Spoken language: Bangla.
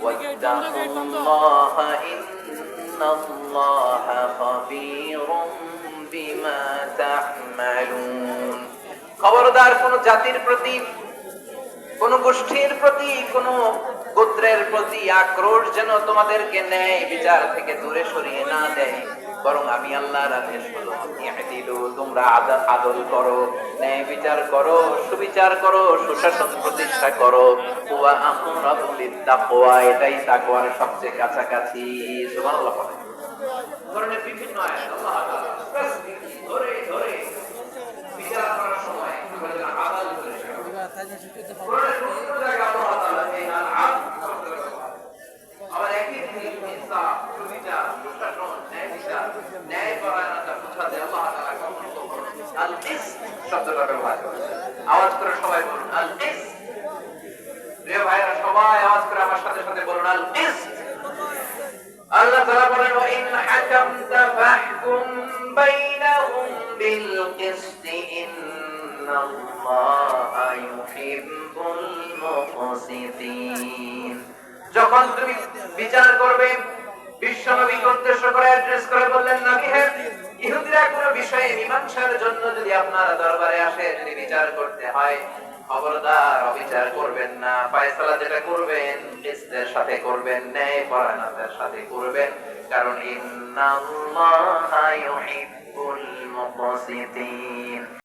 واتقوا الله إن الله خبير بما تعملون খবরদার কোন জাতির প্রতি কোন গোষ্ঠীর প্রতি কোন গোত্রের প্রতি আক্রোশ যেন তোমাদেরকে ন্যায় বিচার থেকে দূরে সরিয়ে না দেয় বরং আমি আল্লাহর আদেশ হলো তোমরা আদ- আদল করো, ন্যায় বিচার করো, সুবিচার করো, সুশাসন প্রতিষ্ঠা করো। ওয়া লিত্তাকওয়া, এটাই তাকওয়ার সবচেয়ে কাছাকাছি। সুবহানাল্লাহ বিভিন্ন আয়াত, আল্লাহ ধরে ধরে। বিচার করার সময় আদাল করে কোরআনের বিভিন্ন জায়গায় আল্লাহ তাআলা এই আল-আদ শব্দের ব্যবহার। আবার একই জিনিস ইনসাফ, সুবিচার, সুশাসন, ন্যায় বিচার, ন্যায়পরায়ণতা বোঝাতে আল্লাহ তাআলা কখনো কখনো আল-কিসত শব্দটা ব্যবহার আওয়াজ করে সবাই বলুন আল-কিসত। প্রিয় ভাইরা সবাই আওয়াজ করে আমার সাথে সাথে বলুন আল-কিসত। আল্লাহ তাআলা বলেন ইন বাইনাহুম বিল কিসত যখন তুমি বিচার করবে, বিশ্বনবীকে উদ্দেশ্য করে অ্যাড্রেস করে বললেন, নবী হে ইহুদিরা কোনো বিষয়ে মীমাংসার জন্য যদি আপনার দরবারে আসে, যদি বিচার করতে হয়, খবরদার অবিচার করবেন না। ফয়সালা যেটা করবেন ইসদের সাথে করবেন, ন্যায় পরায়ণতার সাথে করবেন। কারণ ইন্নাল্লাহা ইউহিব্বুল মুকসিতিন।